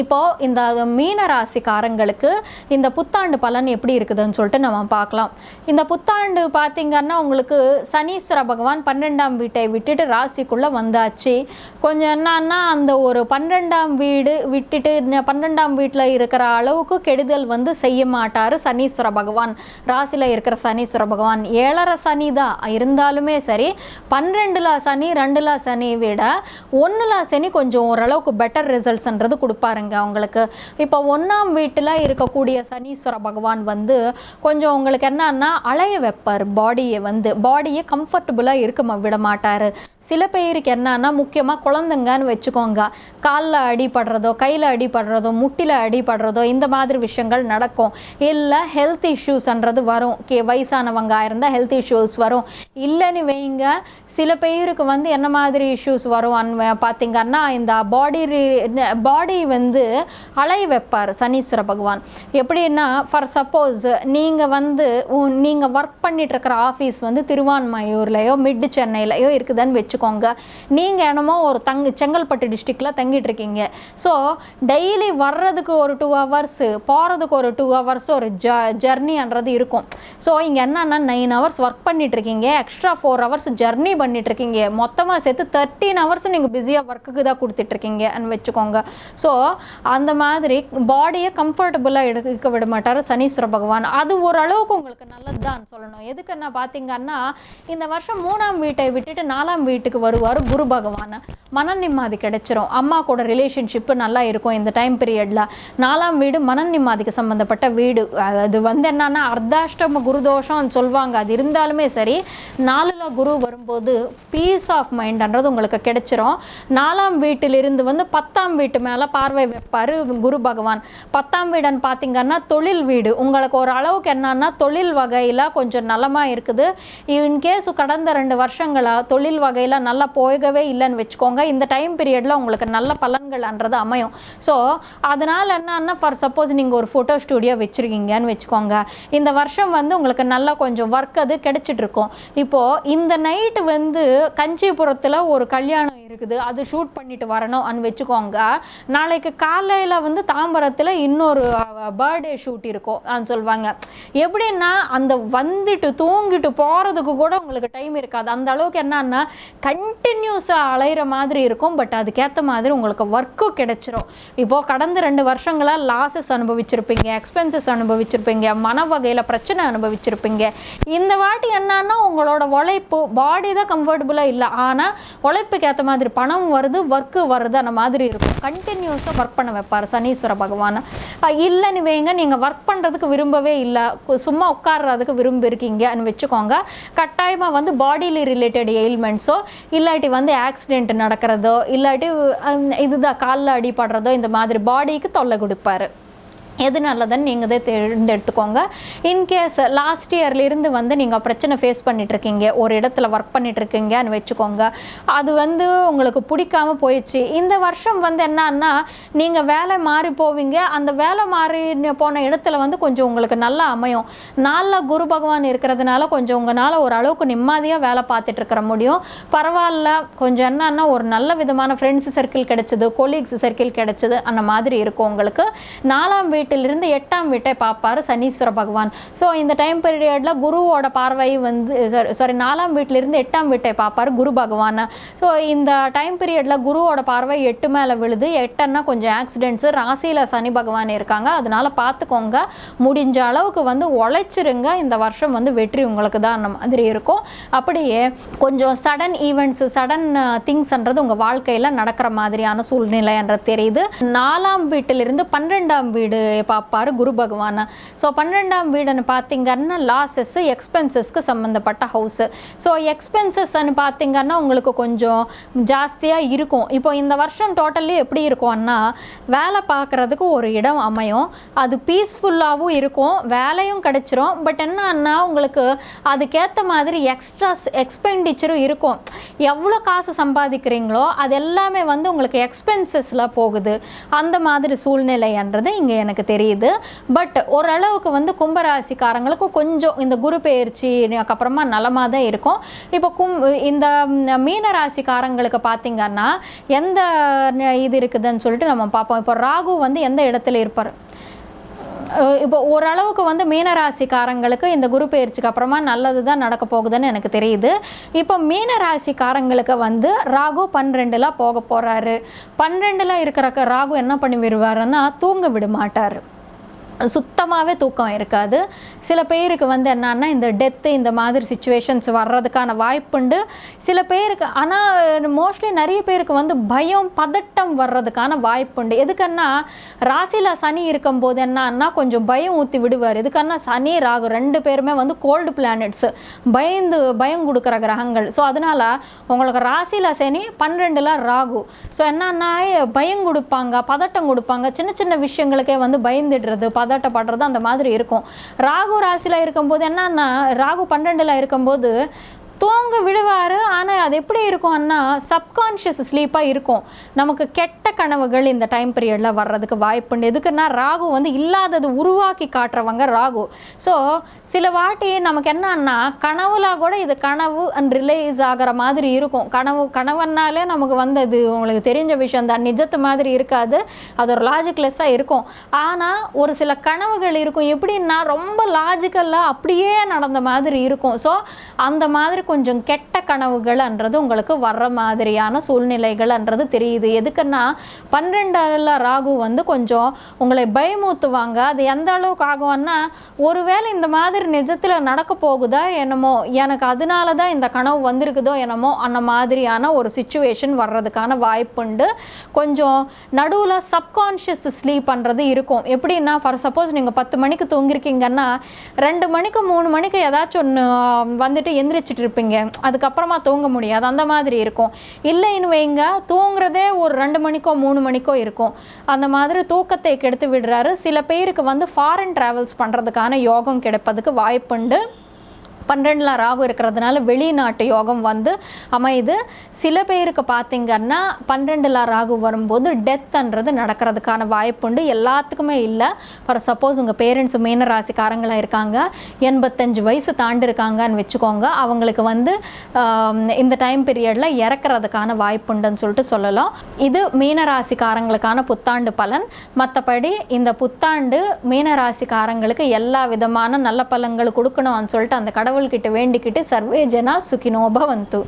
இப்போது இந்த மீன ராசிக்காரங்களுக்கு இந்த புத்தாண்டு பலன் எப்படி இருக்குதுன்னு சொல்லிட்டு நம்ம பார்க்கலாம். இந்த புத்தாண்டு பார்த்திங்கன்னா உங்களுக்கு சனீஸ்வர பகவான் பன்னெண்டாம் வீட்டை விட்டுட்டு ராசிக்குள்ளே வந்தாச்சு. கொஞ்சம் என்னன்னா அந்த ஒரு பன்னெண்டாம் வீடு விட்டுட்டு பன்னெண்டாம் வீட்டில் இருக்கிற அளவுக்கு கெடுதல் வந்து செய்ய மாட்டார் சனீஸ்வர பகவான். ராசியில் இருக்கிற சனீஸ்வர பகவான் ஏழரை சனி தான். இருந்தாலுமே சரி பன்னெண்டில் சனி ரெண்டில் சனி விட ஒன்றில் சனி கொஞ்சம் ஓரளவுக்கு பெட்டர் ரிசல்ட்ஸ்ன்றது கொடுப்பாருங்க உங்களுக்கு இப்போ ஒன்றாம் வீட்டில் இருக்கக்கூடிய சனீஸ்வர பகவான் வந்து கொஞ்சம் உங்களுக்கு என்னன்னா அலைய வைப்பார். பாடியை வந்து பாடியை கம்ஃபர்டபுளாக இருக்க விட மாட்டார் சில பேருக்கு என்னன்னா முக்கியமாக குழந்தைங்கன்னு வச்சுக்கோங்க. காலில் அடிபடுறதோ கையில் அடிபடுறதோ முட்டியில் அடிபடுறதோ இந்த மாதிரி விஷயங்கள் நடக்கும். இல்லை ஹெல்த் இஷ்யூஸ்ன்றது வரும். கே வயசானவங்க இருந்தால் ஹெல்த் இஷ்யூஸ் வரும். இல்லைன்னு வைங்க. சில பேருக்கு வந்து என்ன மாதிரி இஷ்யூஸ் வரும்? அன்வ- பார்த்தீங்கன்னா இந்த பாடி பாடி வந்து அலைய வைப்பார் சனீஸ்வர பகவான். எப்படின்னா ஃபார் சப்போஸ் நீங்கள் வந்து நீங்கள் ஒர்க் பண்ணிட்டு இருக்கிற ஆஃபீஸ் வந்து திருவான்மையூர்லையோ மிட் சென்னையிலையோ இருக்குதுன்னு வச்சுக்கோங்க நீங்கள் என்னமோ ஒரு தங்கு செங்கல்பட்டு டிஸ்ட்ரிக்டில் தங்கிட்டு இருக்கீங்க ஸோ டெய்லி வர்றதுக்கு ஒரு டூ ஹவர்ஸு போகிறதுக்கு ஒரு டூ ஹவர்ஸ் ஒரு ஜ ஜர்னின்றது இருக்கும். ஸோ இங்கே என்னன்னா நைன் ஹவர்ஸ் ஒர்க் பண்ணிட்டு இருக்கீங்க எக்ஸ்ட்ரா ஃபோர் ஹவர்ஸ் ஜர்னி பண்ணிட்டு இருக்கீங்க மொத்தமாக சேர்த்து தேர்ட்டீன் ஹவர்ஸ் நீங்கள் பிஸியாக ஒர்க்குக்கு தான் கொடுத்துட்ருக்கீங்கன்னு வச்சுக்கோங்க. ஸோ அந்த மாதிரி பாடியை கம்ஃபர்டபுளாக எடுக்க விட மாட்டார் சனீஸ்வர பகவான். அது ஓரளவுக்கு உங்களுக்கு நல்லது தான் சொல்லணும். எதுக்குன்னா பார்த்தீங்கன்னா இந்த வருஷம் மூணாம் வீட்டை விட்டுட்டு நாலாம் வீட்டுக்கு வருவார் குரு பகவான். மன நிம்மதி கிடைச்சிரும். அம்மா கூட ரிலேஷன்ஷிப்பு நல்லா இருக்கும் இந்த டைம் பீரியடில் நாலாம் வீடு மன நிம்மதிக்கு சம்மந்தப்பட்ட வீடு. அது வந்து என்னன்னா அர்த்தாஷ்டம குருதோஷம்னு சொல்லுவாங்க. அது இருந்தாலுமே சரி நாலில் குரு வரும்போது பீஸ் ஆஃப் மைண்ட்ன்றது உங்களுக்கு கிடைச்சிரும். நாலாம் வீட்டிலிருந்து வந்து பத்தாம் வீட்டு மேலே பார்வை வைப்பார் குரு பகவான். பத்தாம் வீடுன்னு பார்த்தீங்கன்னா தொழில் வீடு. உங்களுக்கு ஒரு அளவுக்கு என்னன்னா தொழில் வகையில் கொஞ்சம் நலமாக இருக்குது. இன்கேஸ் கடந்த ரெண்டு வருஷங்களாக தொழில் வகையில் நல்லா போகவே இல்லைன்னு வச்சுக்கோங்க. இந்த டைம் பீரியடில் உங்களுக்கு நல்ல பலன்கள்ன்றது அமையும். ஸோ அதனால் என்னன்னா ஃபார் சப்போஸ் நீங்கள் ஒரு ஃபோட்டோ ஸ்டூடியோ வச்சுருக்கீங்கன்னு வச்சுக்கோங்க. இந்த வருஷம் வந்து உங்களுக்கு நல்லா கொஞ்சம் ஒர்க் அது கிடைச்சிட்டு இருக்கும். இப்போது இந்த நைட்டு வந்து கஞ்சிபுரத்தில் ஒரு கல்யாணம் இருக்குது. அது ஷூட் பண்ணிட்டு வரணும்னு வச்சுக்கோங்க. நாளைக்கு காலையில் வந்து தாம்பரத்தில் இன்னொரு பர்த்டே ஷூட் இருக்கும் சொல்லுவாங்க எப்படின்னா அந்த வந்துட்டு தூங்கிட்டு போகிறதுக்கு கூட உங்களுக்கு டைம் இருக்காது. அந்த அளவுக்கு என்னன்னா கண்டினியூஸாக அலையிற மாதிரி இருக்கும் பட் அதுக்கேற்ற மாதிரி உங்களுக்கு ஒர்க்கும் கிடைச்சிரும். இப்போது கடந்த ரெண்டு வருஷங்களாக லாஸஸ் அனுபவிச்சிருப்பீங்க எக்ஸ்பென்சஸ் அனுபவிச்சிருப்பீங்க மன வகையில் பிரச்சனை அனுபவிச்சிருப்பீங்க. இந்த வாட்டி என்னன்னா உங்களோட உழைப்பு பாடி தான் கம்ஃபர்டபுளாக இல்லை. ஆனால் உழைப்புக்கு ஏற்ற மாதிரி பணம் வருது ஒர்க்கு வருது அந்த மாதிரி இருக்கும். கண்டினியூஸாக ஒர்க் பண்ண வைப்பார் சனீஸ்வர பகவான். இல்லைன்னு வைங்க நீங்கள் ஒர்க் பண்ணுறதுக்கு விரும்பவே இல்லை. சும்மா உட்கார்றதுக்கு விரும்பி இருக்கீங்கன்னு வச்சுக்கோங்க. கட்டாயமாக வந்து பாடியில் ரிலேட்டட் எயில்மெண்ட்ஸோ இல்லாட்டி வந்து ஆக்சிடென்ட் நடக்கிறதோ இல்லாட்டி இதுதான் காலில் அடிபடுறதோ இந்த மாதிரி பாடிக்கு தொல்லை கொடுப்பாரு. எது நல்லதுன்னு நீங்கள் தான் தேர்ந்தெடுத்துக்கோங்க இன்கேஸ் லாஸ்ட் இயர்லேருந்து வந்து நீங்கள் பிரச்சனை ஃபேஸ் பண்ணிகிட்ருக்கீங்க ஒரு இடத்துல ஒர்க் பண்ணிகிட்ருக்கீங்கன்னு வச்சுக்கோங்க. அது வந்து உங்களுக்கு பிடிக்காம போயிடுச்சு. இந்த வருஷம் வந்து என்னன்னா நீங்கள் வேலை மாறி போவீங்க. அந்த வேலை மாறி போன இடத்துல வந்து கொஞ்சம் உங்களுக்கு நல்லா அமையும். நாளில் குரு பகவான் இருக்கிறதுனால கொஞ்சம் உங்களால் ஓரளவுக்கு நிம்மதியாக வேலை பார்த்துட்டு இருக்கிற முடியும். பரவாயில்ல. கொஞ்சம் என்னன்னா ஒரு நல்ல விதமான ஃப்ரெண்ட்ஸ் சர்க்கிள் கிடைச்சது கொலீக்ஸ் சர்க்கிள் கிடைச்சது அந்த மாதிரி இருக்கும் உங்களுக்கு. நாலாம் வீட்டிலிருந்து எட்டாம் வீட்டை பார்ப்பார் சனீஸ்வர பகவான். ஸோ இந்த டைம் பீரியடில் குருவோட பார்வை வந்து சாரி நாலாம் வீட்டிலிருந்து எட்டாம் வீட்டை பார்ப்பாரு குரு பகவான். ஸோ இந்த டைம் பீரியடில் குருவோட பார்வை எட்டு மேலே விழுது. எட்டுன்னா கொஞ்சம் ஆக்சிடென்ட்ஸு ராசியில் சனி பகவான் இருக்காங்க. அதனால் பார்த்துக்கோங்க. முடிஞ்ச அளவுக்கு வந்து உழைச்சிருங்க. இந்த வருஷம் வந்து வெற்றி உங்களுக்கு தான் அந்த மாதிரி இருக்கும். அப்படியே கொஞ்சம் சடன் ஈவெண்ட்ஸு சடன் திங்ஸ்ன்றது உங்கள் வாழ்க்கையில் நடக்கிற மாதிரியான சூழ்நிலைன்றது தெரியுது. நாலாம் வீட்டிலிருந்து பன்னெண்டாம் வீடு பார்ப்பாரு குரு பகவான். ஸோ பன்னெண்டாம் வீடுன்னு பார்த்தீங்கன்னா லாஸஸ் எக்ஸ்பென்சஸ்க்கு சம்மந்தப்பட்ட ஹவுஸு ஸோ எக்ஸ்பென்சஸ்ன்னு பார்த்தீங்கன்னா உங்களுக்கு கொஞ்சம் ஜாஸ்தியாக இருக்கும். இப்போ இந்த வருஷம் டோட்டலி எப்படி இருக்கும்னா வேலை பார்க்குறதுக்கு ஒரு இடம் அமையும். அது பீஸ்ஃபுல்லாகவும் இருக்கும். வேலையும் கிடச்சிரும். பட் என்னன்னா உங்களுக்கு அதுக்கேற்ற மாதிரி எக்ஸ்ட்ராஸ் எக்ஸ்பெண்டிச்சரும் இருக்கும். எவ்வளோ காசு சம்பாதிக்கிறீங்களோ அது எல்லாமே வந்து உங்களுக்கு எக்ஸ்பென்சஸில் போகுது. அந்த மாதிரி சூழ்நிலைன்றது இங்கே எனக்கு எனக்கு தெரியுது. பட் ஓரளவுக்கு வந்து கும்பராசிக்காரங்களுக்கு கொஞ்சம் இந்த குரு பெயர்ச்சி அப்புறமா நலமாக தான் இருக்கும். இப்போ கும் இந்த மீன ராசிக்காரங்களுக்கு பார்த்தீங்கன்னா எந்த இது இருக்குதுன்னு சொல்லிட்டு நம்ம பார்ப்போம். இப்போ ராகு வந்து எந்த இடத்துல இருப்பார்? இப்போ ஓரளவுக்கு வந்து மீனராசிக்காரங்களுக்கு இந்த குரு பயிற்சிக்கு அப்புறமா நல்லது தான் நடக்க போகுதுன்னு எனக்கு தெரியுது. இப்போ மீனராசிக்காரங்களுக்கு வந்து ராகு பன்னிரெண்டில் போக போகிறாரு பன்னிரெண்டில் இருக்கிற ராகு என்ன பண்ணி விடுவாருன்னா தூங்க விட மாட்டார். சுத்தமாகவே தூக்கம் இருக்காது. சில பேருக்கு வந்து என்னன்னா இந்த டெத்து இந்த மாதிரி சுச்சுவேஷன்ஸ் வர்றதுக்கான வாய்ப்புண்டு சில பேருக்கு ஆனால் மோஸ்ட்லி நிறைய பேருக்கு வந்து பயம் பதட்டம் வர்றதுக்கான வாய்ப்புண்டு எதுக்குன்னா ராசியில் சனி இருக்கும்போது என்னன்னா கொஞ்சம் பயம் ஊற்றி விடுவார். எதுக்குன்னா சனி ராகு ரெண்டு பேருமே வந்து கோல்டு பிளானட்ஸ் பயந்து பயம் கொடுக்குற கிரகங்கள். ஸோ அதனால் உங்களுக்கு ராசியில் சனி பன்னிரெண்டில் ராகு. ஸோ என்னன்னா பயம் கொடுப்பாங்க பதட்டம் கொடுப்பாங்க சின்ன சின்ன விஷயங்களுக்கே வந்து பயந்துடுறது பதட்டப்படுறது அந்த மாதிரி இருக்கும். ராகு ராசியில் இருக்கும்போது என்னன்னா ராகு பன்னெண்டில் இருக்கும்போது தூங்க விடுவார் ஆனால் அது எப்படி இருக்கும்னா சப்கான்ஷியஸ் ஸ்லீப்பாக இருக்கும். நமக்கு கெட்ட கனவுகள் இந்த டைம் பீரியடில் வர்றதுக்கு வாய்ப்புண்டு எதுக்குன்னா ராகு வந்து இல்லாதது உருவாக்கி காட்டுறவங்க ராகு. ஸோ சில வாட்டி நமக்கு என்னன்னா கனவுல கூட இது கனவு அண்ட் ரிலைஸ் ஆகிற மாதிரி இருக்கும். கனவு கனவுன்னாலே நமக்கு வந்தது உங்களுக்கு தெரிஞ்ச விஷயம் தான் நிஜத்து மாதிரி இருக்காது. அது ஒரு லாஜிக்லெஸ்ஸாக இருக்கும். ஆனால் ஒரு சில கனவுகள் இருக்கும். எப்படின்னா ரொம்ப லாஜிக்கலாக அப்படியே நடந்த மாதிரி இருக்கும். ஸோ அந்த மாதிரி கொஞ்சம் கெட்ட கனவுகள்ன்றது உங்களுக்கு வர்ற மாதிரியான சூழ்நிலைகள்ன்றது தெரியுது. எதுக்குன்னா பன்னிரெண்டில் ராகு வந்து கொஞ்சம் உங்களை பயமூத்துவாங்க அது எந்த அளவுக்கு ஆகும்னா ஒருவேளை இந்த மாதிரி நிஜத்தில் நடக்க போகுதா என்னமோ எனக்கு அதனால தான் இந்த கனவு வந்திருக்குதோ என்னமோ அந்த மாதிரியான ஒரு சுச்சுவேஷன் வர்றதுக்கான வாய்ப்புண்டு கொஞ்சம் நடுவில் சப்கான்ஷியஸ் ஸ்லீப் பண்ணுறது இருக்கும். எப்படின்னா ஃபார் சப்போஸ் நீங்கள் பத்து மணிக்கு தூங்கிருக்கீங்கன்னா ரெண்டு மணிக்கு மூணு மணிக்கு ஏதாச்சும் ஒன்று வந்துட்டு எந்திரிச்சிட்டு இருப்பீங்க. அதுக்கப்புறமா தூங்க முடியாது. அந்த மாதிரி இருக்கும். இல்லைன்னு வைங்க. தூங்குறதே ஒரு ரெண்டு மணிக்கோ மூணு மணிக்கோ இருக்கும். அந்த மாதிரி தூக்கத்தை கெடுத்து விடுறாரு. சில பேருக்கு வந்து ஃபாரின் ட்ராவல்ஸ் பண்ணுறதுக்கான யோகம் கிடைப்பதுக்கு வாய்ப்புண்டு. பன்னெண்டில் ராகு இருக்கிறதுனால வெளிநாட்டு யோகம் வந்து அமையுது. சில பேருக்கு பார்த்திங்கன்னா பன்னெண்டில் ராகு வரும்போது டெத்ன்றது நடக்கிறதுக்கான வாய்ப்புண்டு எல்லாத்துக்குமே இல்லை. ஃபார் சப்போஸ் உங்கள் பேரண்ட்ஸ் மீன ராசிக்காரங்களாக இருக்காங்க. எண்பத்தஞ்சு வயசு தாண்டி இருக்காங்கன்னு வச்சுக்கோங்க. அவங்களுக்கு வந்து இந்த டைம் பீரியடில் இறக்கிறதுக்கான வாய்ப்புண்டுன்னு சொல்லிட்டு சொல்லலாம். இது மீன ராசிக்காரங்களுக்கான புத்தாண்டு பலன். மற்றபடி இந்த புத்தாண்டு மீன ராசிக்காரங்களுக்கு எல்லா விதமான நல்ல பலன்கள் கொடுக்கணும்னு சொல்லிட்டு அந்த கடவுள் கடவுள்கிட்ட வேண்டிக்கிட்டு சர்வே ஜனா சுகினோ பவந்து